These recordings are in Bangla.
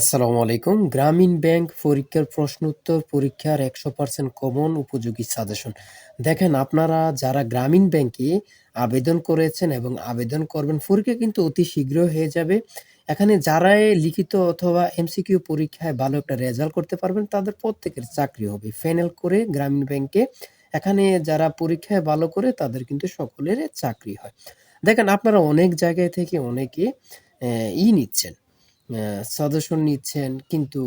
আসসালামু আলাইকুম। গ্রামীণ ব্যাংক পরীক্ষার প্রশ্ন উত্তর পরীক্ষার একশো পার্সেন্ট কমন উপযোগী সাজেশন দেখেন, আপনারা যারা গ্রামীণ ব্যাংকে আবেদন করেছেন এবং আবেদন করবেন, পরীক্ষা কিন্তু অতি শীঘ্র হয়ে যাবে। এখানে যারাই লিখিত অথবা এমসিকিউ পরীক্ষায় ভালো একটা রেজাল্ট করতে পারবেন, তাদের প্রত্যেকের চাকরি হবে। ফ্যানেল করে গ্রামীণ ব্যাংকে এখানে যারা পরীক্ষায় ভালো করে, তাদের কিন্তু সকলের চাকরি হয়। দেখেন, আপনারা অনেক জায়গায় থেকে অনেকে ই নিচ্ছেন। সাজেশন নিচ্ছেন, কিন্তু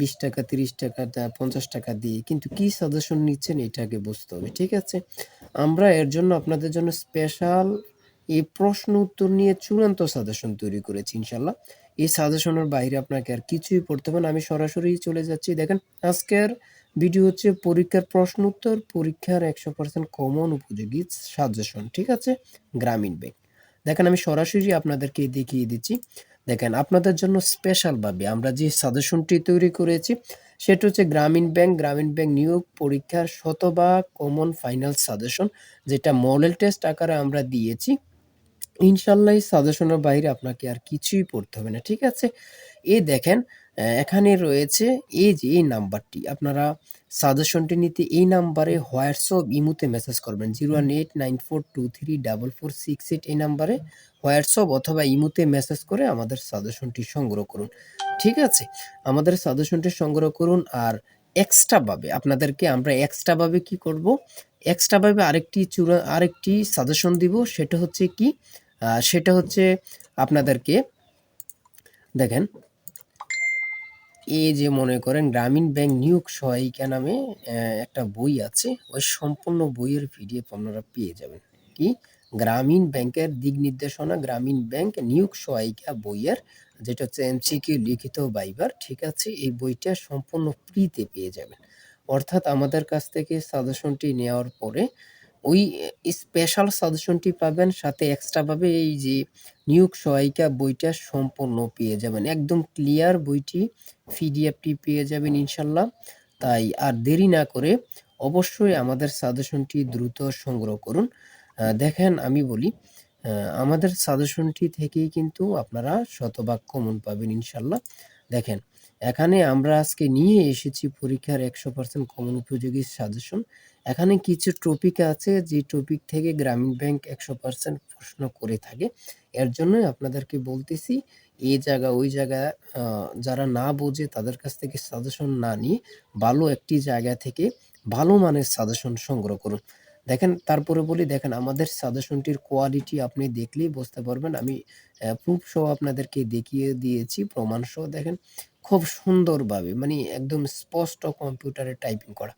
বিশ টাকা, তিরিশ টাকাটা, পঞ্চাশ টাকা দিয়ে, কিন্তু কি সাজেশন নিচ্ছেন এটাকে বুঝতে হবে, ঠিক আছে? আমরা এর জন্য আপনাদের জন্য স্পেশাল এই প্রশ্ন উত্তর নিয়ে চূড়ান্ত সাজেশন তৈরি করেছি ইনশাল্লাহ এই সাজেশনের বাইরে আপনাকে আর কিছুই পড়তে হবে না, আমি সরাসরি চলে যাচ্ছি। দেখেন, আজকের ভিডিও হচ্ছে পরীক্ষার প্রশ্ন উত্তর, পরীক্ষার একশো পার্সেন্ট কমন উপযোগী সাজেশন ঠিক আছে? গ্রামীণ ব্যাংক দেখেন, আমি সরাসরি আপনাদেরকে দেখিয়ে দিচ্ছি। দেখেন, আপনাদের জন্য স্পেশালভাবে আমরা যে সাজেশনটি তৈরি করেছি, সেটা হচ্ছে গ্রামীণ ব্যাংক গ্রামীণ ব্যাংক নিয়োগ পরীক্ষার শতভাগ কমন ফাইনাল সাজেশন যেটা মডেল টেস্ট আকারে আমরা দিয়েছি। ইনশাল্লাহ এই সাজেশনের বাইরে আপনাকে আর কিছুই পড়তে হবে না, ঠিক আছে? এ দেখেন এখানে রয়েছে এই যে এই নাম্বারটি, আপনারা সাজেশনটি নিতে এই নাম্বারে হোয়াটসঅ্যাপ ইমুতে মেসেজ করবেন, zero one eight nine four two three double four six eight এই নাম্বারে হোয়াটসঅ্যাপ অথবা ইমুতে মেসেজ করে আমাদের সাজেশনটি সংগ্রহ করুন। ঠিক আছে? আমাদের সাজেশনটি সংগ্রহ করুন আর এক্সট্রাভাবে আপনাদেরকে আমরা এক্সট্রাভাবে কি করব? এক্সট্রাভাবে আরেকটি চূড়া, আরেকটি সাজেশন দিব, সেটা হচ্ছে কি? সেটা হচ্ছে আপনাদেরকে, দেখেন এই যে মনে করেন গ্রামীণ ব্যাংক নিয়োগ সহায়িকা নামে একটা বই আছে। ওই সম্পূর্ণ বইয়ের পিডিএফ আপনারা পেয়ে যাবেন। কি? গ্রামীণ ব্যাংকের দিক নির্দেশনা, গ্রামীণ ব্যাংক নিয়োগ সহায়িকা বইয়ের, যেটা হচ্ছে এমসিকিউ লিখিত বাইবার, ঠিক আছে? এই বইটা সম্পূর্ণ ফ্রিতে পেয়ে যাবেন। অর্থাৎ আমাদের কাছ থেকে সাজেশনটি নেওয়ার পরে ওই স্পেশাল সাজেশনটি পাবেন, সাথে এক্সট্রাভাবে এই যে নিয়োগ সহায়িকা বইটা সম্পূর্ণ পেয়ে যাবেন। একদম ক্লিয়ার বইটি পিডিএফটি পেয়ে যাবেন ইনশাল্লাহ। তাই আর দেরি না করে অবশ্যই আমাদের সাজেশনটি দ্রুত সংগ্রহ করুন। দেখেন আমি বলি আমাদের সাজেশনটি থেকেই কিন্তু আপনারা শতভাগ কমন পাবেন ইনশাল্লাহ। দেখেন এখানে আমরা আজকে নিয়ে এসেছি পরীক্ষার একশো পার্সেন্ট কমন উপযোগী সাজেশন এখানে কিছু টপিক আছে যে টপিক থেকে গ্রামীণ ব্যাংক একশো পার্সেন্ট প্রশ্ন করে থাকে। এর জন্যই আপনাদেরকে বলতেছি এই জায়গা, ওই জায়গা যারা না বোঝে তাদের কাছ থেকে সাজেশন না নিয়ে ভালো একটি জায়গা থেকে ভালো মানের সাজেশন সংগ্রহ করুন। দেখেন, তারপরে বলি, দেখেন, আমাদের সাজেশনটির কোয়ালিটি আপনি দেখলেই বুঝতে পারবেন। আমি প্রুফ সহ আপনাদেরকে দেখিয়ে দিয়েছি, প্রমাণ সহ দেখেন। খুব সুন্দরভাবে মানে একদম স্পষ্ট কম্পিউটারে টাইপিং করা।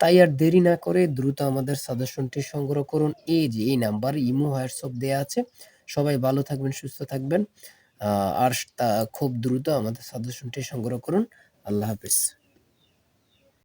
তাই আর দেরি না করে দ্রুত আমাদের সাজেশনটি সংগ্রহ করুন। এই যে, এই নাম্বার, ইমো, হোয়াটসঅ্যাপ দেওয়া আছে। সবাই ভালো থাকবেন, সুস্থ থাকবেন। আর খুব দ্রুত আমাদের সাজেশনটি সংগ্রহ করুন। আল্লাহ হাফিজ।